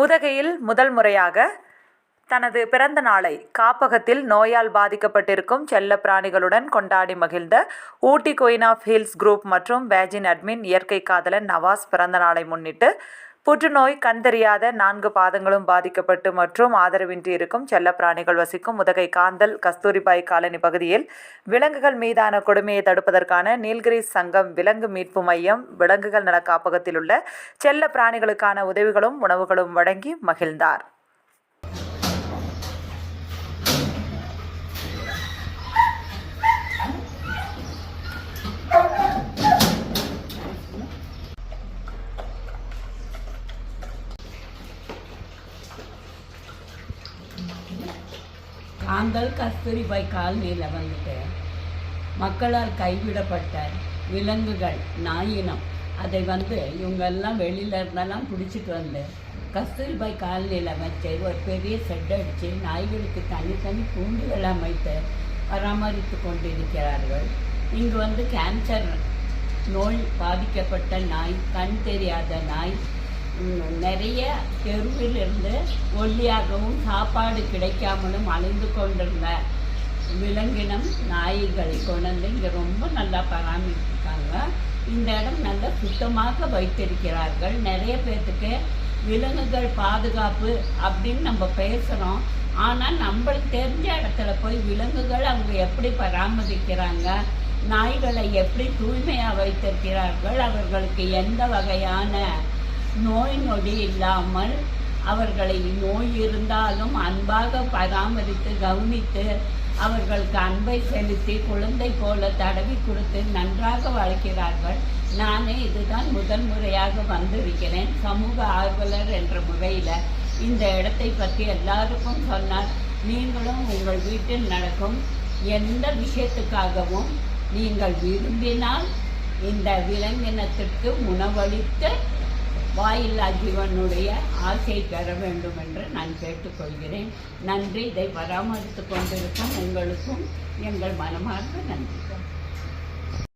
உதகையில் முதல் முறையாக தனது பிறந்த நாளை காப்பகத்தில் நோயால் பாதிக்கப்பட்டிருக்கும் செல்ல பிராணிகளுடன் கொண்டாடி மகிழ்ந்த Ooty queen of hills group மற்றும் வேஜின் அட்மின் இயற்கை காதலன் நவாஸ் பிறந்த நாளை முன்னிட்டு புற்றுநோய் கண் தெரியாத நான்கு பாதங்களும் பாதிக்கப்பட்டு மற்றும் ஆதரவின்றி இருக்கும் செல்ல பிராணிகள் வசிக்கும் உதகை காந்தல் கஸ்தூரிபாய் காலனி பகுதியில் விலங்குகள் மீதான கொடுமையை தடுப்பதற்கான நீல்கிரி சங்கம் விலங்கு மீட்பு மையம் விலங்குகள் நல காப்பகத்தில் உள்ள செல்ல பிராணிகளுக்கான உதவிகளும் உணவுகளும் வழங்கி மகிழ்ந்தார். காந்தல் கஸ்தூரிபாய் காலனியில் வந்துட்டு மக்களால் கைவிடப்பட்ட விலங்குகள் நாயினம் அதை வந்து இவங்க எல்லாம் வெளியில இருந்தெல்லாம் பிடிச்சிட்டு வந்து கஸ்தூரிபாய் காலனியில் வச்சு ஒரு பெரிய செட் அடித்து நாய்களுக்கு தனித்தனி கூண்டுகள் அமைத்து பராமரித்து கொண்டிருக்கிறார்கள். இங்கு வந்து கேன்சர் நோய் பாதிக்கப்பட்ட நாய் கண் தெரியாத நாய் நிறைய தெருவிலிருந்து ஒல்லியாகவும் சாப்பாடு கிடைக்காமலும் அலைந்து கொண்டிருந்த விலங்கினம் நாய்களை கொண்டு இங்கே ரொம்ப நல்லா பராமரிச்சிருக்காங்க. இந்த இடம் நல்லா சுத்தமாக வைத்திருக்கிறார்கள். நிறைய பேர்த்துக்கு விலங்குகள் பாதுகாப்பு அப்படின்னு நம்ம பேசுகிறோம் ஆனால் நம்மளுக்கு தெரிஞ்ச இடத்துல போய் விலங்குகள் அவங்க எப்படி பராமரிக்கிறாங்க? நாய்களை எப்படி தூய்மையாக வைத்திருக்கிறார்கள்? அவர்களுக்கு எந்த வகையான நோய் நொடி இல்லாமல் அவர்களை நோய் இருந்தாலும் அன்பாக பராமரித்து கவனித்து அவர்களுக்கு அன்பை செலுத்தி குழந்தை போல தடவி கொடுத்து நன்றாக வளர்க்கிறார்கள் நானே இதுதான் முதல் முறையாக வந்திருக்கிறேன். சமூக ஆர்வலர் என்ற முறையில் இந்த இடத்தை பற்றி எல்லாருக்கும் சொன்னால் நீங்களும் உங்கள் வீட்டில் நடக்கும் எந்த விஷயத்துக்காகவும் நீங்கள் விரும்பினால் இந்த விலங்கினத்திற்கு உணவளித்து வாயில்லா ஜீவனுடைய ஆசை பெற வேண்டும் என்று நான் கேட்டுக்கொள்கிறேன். நன்றி. இதை பராமரித்து கொண்டிருக்கும் உங்களுக்கும் எங்கள் மனமார்ந்த நன்றி.